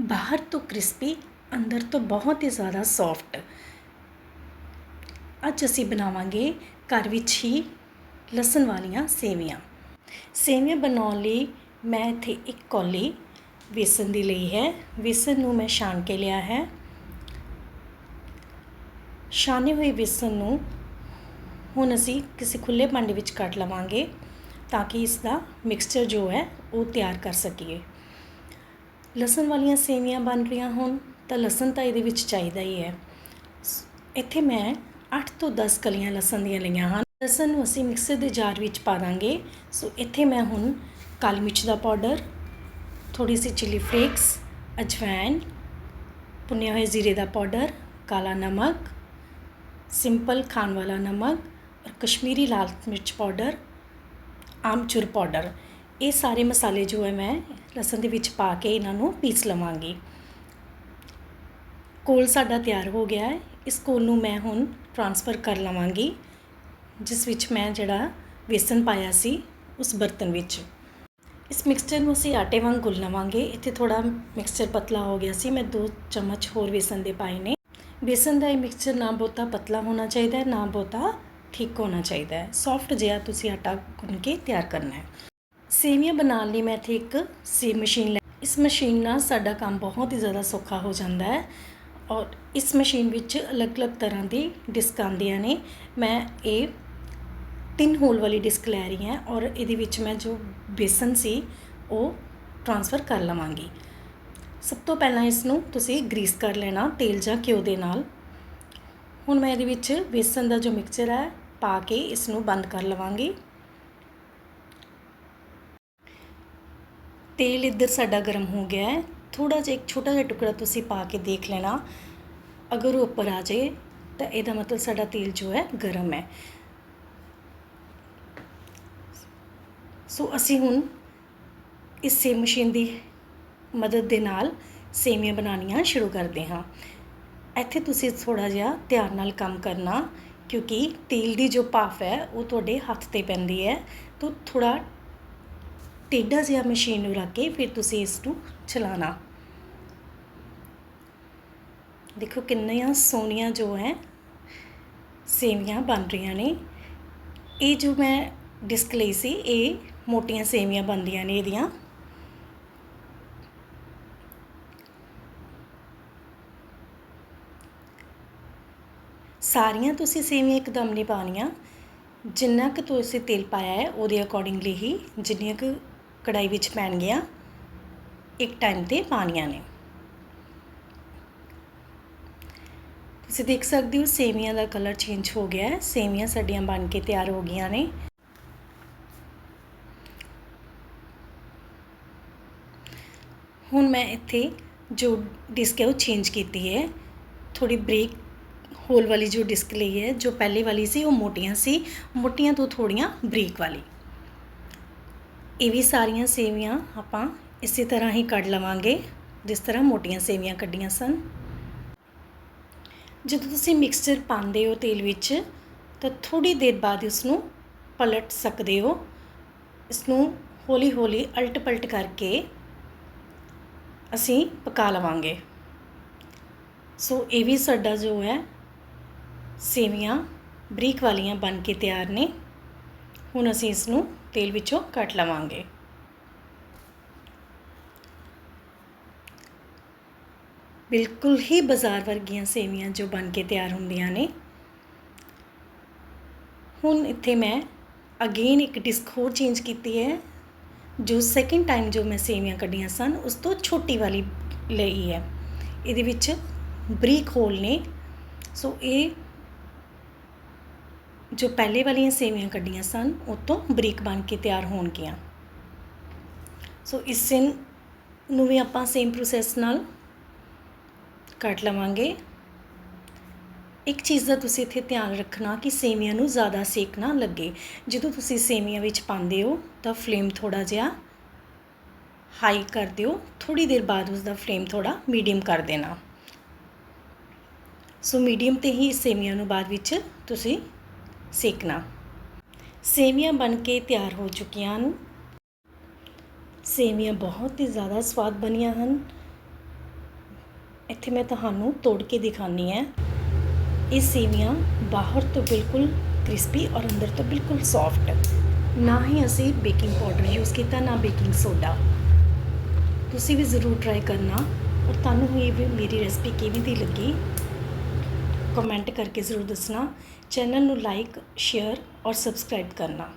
ਬਾਹਰ ਤੋਂ ਕ੍ਰਿਸਪੀ, ਅੰਦਰ ਤੋਂ ਬਹੁਤ ਹੀ ਜ਼ਿਆਦਾ ਸੌਫਟ ਅੱਜ ਅਸੀਂ ਬਣਾਵਾਂਗੇ ਘਰ ਵਿੱਚ ਹੀ ਲਸਣ ਵਾਲੀਆਂ ਸੇਵੀਆਂ। ਸੇਵੀਆਂ ਬਣਾਉਣ ਲਈ ਮੈਂ ਇੱਥੇ ਇੱਕ ਕੌਲੀ ਵੇਸਣ ਦੀ ਲਈ ਹੈ। ਵੇਸਣ ਨੂੰ ਮੈਂ ਛਾਣ ਕੇ ਲਿਆ ਹੈ। ਛਾਣੇ ਹੋਏ ਵੇਸਣ ਨੂੰ ਹੁਣ ਅਸੀਂ ਕਿਸੇ ਖੁੱਲੇ ਭਾਂਡੇ ਵਿੱਚ ਕੱਢ ਲਵਾਂਗੇ ਤਾਂ ਕਿ ਇਸ ਦਾ ਮਿਕਸਚਰ ਜੋ ਹੈ ਉਹ ਤਿਆਰ ਕਰ ਸਕੀਏ। ਲਸਣ ਵਾਲੀਆਂ ਸੇਵੀਆਂ ਬਣ ਰਹੀਆਂ ਹੋਣ ਤਾਂ ਲਸਣ ਤਾਂ ਇਹਦੇ ਵਿੱਚ ਚਾਹੀਦਾ ਹੀ ਹੈ। ਸ- ਇੱਥੇ ਮੈਂ 8 ਤੋਂ 10 ਕਲੀਆਂ ਲਸਣ ਦੀਆਂ ਲਈਆਂ ਹਨ। ਲਸਣ ਨੂੰ ਅਸੀਂ ਮਿਕਸਰ ਦੇ ਜਾਰ ਵਿੱਚ ਪਾ ਦਾਂਗੇ। ਸੋ ਇੱਥੇ ਮੈਂ ਹੁਣ ਕਾਲੀ ਮਿਰਚ ਦਾ ਪਾਊਡਰ ਥੋੜੀ ਸੀ ਚਿਲੀ ਫਲੇਕਸ ਅਜਵਾਇਣ ਭੁੰਨੇ ਹੋਏ ਜ਼ੀਰੇ ਦਾ ਪਾਊਡਰ, ਕਾਲਾ ਨਮਕ, ਸਿੰਪਲ ਖਾਣ ਵਾਲਾ ਨਮਕ ਔਰ ਕਸ਼ਮੀਰੀ ਲਾਲ ਮਿਰਚ ਪਾਊਡਰ, ਆਮਚੂਰ ਪਾਊਡਰ। ਇਹ ਸਾਰੇ ਮਸਾਲੇ ਜੋ ਹੈ ਮੈਂ ਲਸਣ ਦੇ ਵਿੱਚ ਪਾ ਕੇ ਇਹਨਾਂ ਨੂੰ ਪੀਸ ਲਵਾਂਗੀ। ਕੋਲ ਸਾਡਾ ਤਿਆਰ ਹੋ ਗਿਆ ਹੈ। ਇਸ ਕੋਲ ਨੂੰ ਮੈਂ ਹੁਣ ਟ੍ਰਾਂਸਫਰ ਕਰ ਲਵਾਂਗੀ, ਜਿਸ ਵਿੱਚ ਮੈਂ ਜਿਹੜਾ ਵੇਸਣ ਪਾਇਆ ਸੀ ਉਸ ਬਰਤਨ ਵਿੱਚ। ਇਸ ਮਿਕਸਚਰ ਨੂੰ ਅਸੀਂ ਆਟੇ ਵਾਂਗ ਗੁੰਨ ਲਵਾਂਗੇ। ਇੱਥੇ ਥੋੜਾ ਮਿਕਸਚਰ ਪਤਲਾ ਹੋ ਗਿਆ ਸੀ। ਮੈਂ 2 ਚਮਚ ਹੋਰ ਵੇਸਣ ਦੇ ਪਾਏ ਨੇ। ਬੇਸਨ ਦਾ ਇਹ ਮਿਕਸਚਰ ਨਾ ਬਹੁਤਾ ਪਤਲਾ ਹੋਣਾ ਚਾਹੀਦਾ ਹੈ, ਨਾ ਬਹੁਤਾ ਠੀਕ ਹੋਣਾ ਚਾਹੀਦਾ ਹੈ। ਸੌਫਟ ਜਿਹਾ ਤੁਸੀਂ ਆਟਾ ਗੁੰਨ ਕੇ ਤਿਆਰ ਕਰਨਾ ਹੈ। ਸੇਵੀਆਂ ਬਣਾਉਣ ਲਈ ਮੈਂ ਇੱਥੇ ਇੱਕ ਸੇਵ ਮਸ਼ੀਨ ਲੈ ਇਸ ਮਸ਼ੀਨ ਨਾਲ ਸਾਡਾ ਕੰਮ ਬਹੁਤ ਹੀ ਜ਼ਿਆਦਾ ਸੌਖਾ ਹੋ ਜਾਂਦਾ ਹੈ ਔਰ ਇਸ ਮਸ਼ੀਨ ਵਿੱਚ ਅਲੱਗ-ਅਲੱਗ ਤਰ੍ਹਾਂ ਦੀ ਡਿਸਕ ਆਉਂਦੀਆਂ ਨੇ। ਮੈਂ ਇਹ ਤਿੰਨ ਹੋਲ ਵਾਲੀ ਡਿਸਕ ਲੈ ਰਹੀ ਹਾਂ ਔਰ ਇਹਦੇ ਵਿੱਚ ਮੈਂ ਜੋ ਬੇਸਨ ਸੀ ਉਹ ਟ੍ਰਾਂਸਫਰ ਕਰ ਲਵਾਂਗੀ। ਸਭ ਤੋਂ ਪਹਿਲਾਂ ਇਸ ਨੂੰ ਤੁਸੀਂ ਗਰੀਸ ਕਰ ਲੈਣਾ ਤੇਲ ਜਾਂ ਘਿਓ ਦੇ ਨਾਲ। ਹੁਣ ਮੈਂ ਇਹਦੇ ਵਿੱਚ ਬੇਸਨ ਦਾ ਜੋ ਮਿਕਸਚਰ ਹੈ ਪਾ ਕੇ ਇਸ ਨੂੰ ਬੰਦ ਕਰ ਲਵਾਂਗੀ। ਤੇਲ ਇੱਧਰ ਸਾਡਾ ਗਰਮ ਹੋ ਗਿਆ ਹੈ। ਥੋੜਾ ਜਿਹਾ ਇੱਕ ਛੋਟਾ ਜਿਹਾ ਟੁਕੜਾ ਤੁਸੀਂ ਪਾ ਕੇ ਦੇਖ ਲੈਣਾ। ਅਗਰ ਉਹ ਉੱਪਰ ਆ ਜਾਏ, ਤਾਂ ਇਹਦਾ ਮਤਲਬ ਸਾਡਾ ਤੇਲ ਜੋ ਹੈ ਗਰਮ ਹੈ। ਸੋ ਅਸੀਂ ਹੁਣ ਇਸ ਸੇਮ ਮਸ਼ੀਨ ਦੀ ਮਦਦ ਦੇ ਨਾਲ ਸੇਵੀਆਂ ਬਣਾਉਣੀਆਂ ਸ਼ੁਰੂ ਕਰਦੇ ਹਾਂ। ਇੱਥੇ ਤੁਸੀਂ ਥੋੜਾ ਜਿਹਾ ਧਿਆਨ ਨਾਲ ਕੰਮ ਕਰਨਾ, ਕਿਉਂਕਿ ਤੇਲ ਦੀ ਜੋ ਭਾਫ ਹੈ, ਉਹ ਤੁਹਾਡੇ ਹੱਥ ਤੇ ਪੈਂਦੀ ਹੈ। ਤਾਂ ਥੋੜਾ ਟੇਢਾ ਜਿਹਾ ਮਸ਼ੀਨ ਨੂੰ ਰੱਖ ਕੇ ਫਿਰ ਤੁਸੀਂ ਇਸ ਨੂੰ ਚਲਾਣਾ ਦੇਖੋ ਕਿੰਨੀਆਂ ਸੋਹਣੀਆਂ ਜੋ ਹੈ, ਸੇਵੀਆਂ ਬਣ ਰਹੀਆਂ ਨੇ। ਇਹ ਜੋ ਮੈਂ ਡਿਸਕ ਲਈ ਸੀ, ਇਹ ਮੋਟੀਆਂ ਸੇਵੀਆਂ ਬਣਦੀਆਂ ਨੇ ਇਹਦੀਆਂ। ਸਾਰੀਆਂ ਤੁਸੀਂ ਸੇਵੀਆਂ ਇੱਕਦਮ ਨਹੀਂ ਪਾਣੀਆਂ ਜਿੰਨਾ ਕੁ ਤੁਸੀਂ ਤੇਲ ਪਾਇਆ ਹੈ, ਉਹਦੇ ਅਕੋਰਡਿੰਗਲੀ ਹੀ ਜਿੰਨੀਆਂ ਕੁ ਕੜਾਈ ਵਿੱਚ ਪੈਣਗੀਆਂ ਇੱਕ ਟਾਈਮ ਤੇ ਪਾਣੀਆਂ ਨੇ। ਤੁਸੀਂ ਦੇਖ ਸਕਦੇ ਹੋ, ਸੇਵੀਆਂ ਦਾ ਕਲਰ ਚੇਂਜ ਹੋ ਗਿਆ ਹੈ। ਸੇਵੀਆਂ ਸਾਡੀਆਂ ਬਣ ਕੇ ਤਿਆਰ ਹੋ ਗਈਆਂ ਨੇ। ਹੁਣ ਮੈਂ ਇੱਥੇ ਜੋ ਡਿਸਕ ਹੈ, ਉਹ ਚੇਂਜ ਕੀਤੀ ਹੈ। ਥੋੜੀ ਬ੍ਰੇਕ ਹੋਲ ਵਾਲੀ ਜੋ ਡਿਸਕ ਲਈ ਹੈ, ਜੋ ਪਹਿਲੇ ਵਾਲੀ ਸੀ, ਉਹ ਮੋਟੀਆਂ ਸੀ। ਮੋਟੀਆਂ ਤੋਂ ਥੋੜੀਆਂ ਬਰੀਕ ਵਾਲੀ। ਇਹ ਵੀ ਸਾਰੀਆਂ ਸੇਵੀਆਂ ਆਪਾਂ ਇਸੇ ਤਰ੍ਹਾਂ ਹੀ ਕੱਢ ਲਵਾਂਗੇ, ਜਿਸ ਤਰ੍ਹਾਂ ਮੋਟੀਆਂ ਸੇਵੀਆਂ ਕੱਢੀਆਂ ਸਨ। ਜਦੋਂ ਤੁਸੀਂ ਮਿਕਸਚਰ ਪਾਉਂਦੇ ਹੋ ਤੇਲ ਵਿੱਚ, ਤਾਂ ਥੋੜੀ ਦੇਰ ਬਾਅਦ ਇਸ ਨੂੰ ਪਲਟ ਸਕਦੇ ਹੋ। ਇਸ ਨੂੰ ਹੌਲੀ ਹੌਲੀ ਅਲਟ ਪਲਟ ਕਰਕੇ ਅਸੀਂ ਪਕਾ ਲਵਾਂਗੇ। ਸੋ ਇਹ ਵੀ ਸਾਡਾ ਜੋ ਹੈ, ਸੇਵੀਆਂ ਬਰੀਕ ਵਾਲੀਆਂ ਬਣ ਕੇ ਤਿਆਰ ਨੇ। ਹੁਣ ਅਸੀਂ ਇਸ ਨੂੰ ਤੇਲ ਵਿੱਚੋਂ ਕੱਟ ਲਵਾਂਗੇ। ਬਿਲਕੁਲ ਹੀ ਬਾਜ਼ਾਰ ਵਰਗੀਆਂ ਸੇਵੀਆਂ ਜੋ ਬਣ ਕੇ ਤਿਆਰ ਹੁੰਦੀਆਂ ਨੇ। ਹੁਣ ਇੱਥੇ ਮੈਂ ਅਗੇਨ ਇੱਕ ਡਿਸਕ ਹੋਰ ਚੇਂਜ ਕੀਤੀ ਹੈ, ਜੋ ਸੈਕਿੰਡ ਟਾਈਮ ਜੋ ਮੈਂ ਸੇਵੀਆਂ ਕੱਢੀਆਂ ਸਨ, ਉਸ ਤੋਂ ਛੋਟੀ ਵਾਲੀ ਲਈ ਹੈ। ਇਹਦੇ ਵਿੱਚ ਬਰੀਕ ਹੋਲ ਨੇ। ਸੋ ਇਹ ਜੋ ਪਹਿਲੇ ਵਾਲੀਆਂ ਸੇਵੀਆਂ ਕੱਢੀਆਂ ਸਨ, ਉਹ ਤੋਂ ਬਰੀਕ ਬਣ ਕੇ ਤਿਆਰ ਹੋਣਗੀਆਂ। ਸੋ ਇਸ ਨੂੰ ਵੀ ਆਪਾਂ ਸੇਮ ਪ੍ਰੋਸੈਸ ਨਾਲ ਕੱਟ ਲਵਾਂਗੇ। ਇੱਕ ਚੀਜ਼ ਦਾ ਤੁਸੀਂ ਇੱਥੇ ਧਿਆਨ ਰੱਖਣਾ ਕਿ ਸੇਵੀਆਂ ਨੂੰ ਜ਼ਿਆਦਾ ਸੇਕ ਨਾ ਲੱਗੇ। ਜਦੋਂ ਤੁਸੀਂ ਸੇਵੀਆਂ ਵਿੱਚ ਪਾਉਂਦੇ ਹੋ, ਤਾਂ ਫਲੇਮ ਥੋੜਾ ਜਿਹਾ ਹਾਈ ਕਰ ਦਿਓ। ਥੋੜੀ ਦੇਰ ਬਾਅਦ ਉਸ ਦਾ ਫਲੇਮ ਥੋੜਾ ਮੀਡੀਅਮ ਕਰ ਦੇਣਾ। ਸੋ ਮੀਡੀਅਮ ਤੇ ਹੀ ਸੇਵੀਆਂ ਨੂੰ ਬਾਅਦ ਵਿੱਚ ਤੁਸੀਂ ਸੇਕਣਾ। ਸੇਵੀਆਂ ਬਣ ਕੇ ਤਿਆਰ ਹੋ ਚੁੱਕੀਆਂ ਹਨ। ਸੇਵੀਆਂ ਬਹੁਤ ਹੀ ਜ਼ਿਆਦਾ ਸਵਾਦ ਬਣੀਆਂ ਹਨ। ਇੱਥੇ ਮੈਂ ਤੁਹਾਨੂੰ ਤੋੜ ਕੇ ਦਿਖਾਨੀ ਹੈ। ਇਹ ਸੇਵੀਆਂ ਬਾਹਰ ਤੋਂ ਬਿਲਕੁਲ ਕ੍ਰਿਸਪੀ ਔਰ ਅੰਦਰ ਤੋਂ ਬਿਲਕੁਲ ਸੌਫਟ ਨਾ ਹੀ ਅਸੀਂ ਬੇਕਿੰਗ ਪਾਊਡਰ ਯੂਜ਼ ਕੀਤਾ, ਨਾ ਬੇਕਿੰਗ ਸੋਡਾ ਤੁਸੀਂ ਵੀ ਜ਼ਰੂਰ ਟਰਾਈ ਕਰਨਾ ਔਰ ਤੁਹਾਨੂੰ ਇਹ ਵੀ ਮੇਰੀ ਰੈਸਪੀ ਕਿਵੇਂ ਦੀ ਲੱਗੀ ਕਮੈਂਟ ਕਰਕੇ ਜ਼ਰੂਰ ਦੱਸਣਾ। ਚੈਨਲ ਨੂੰ ਲਾਈਕ ਸ਼ੇਅਰ ਔਰ ਸਬਸਕ੍ਰਾਈਬ ਕਰਨਾ।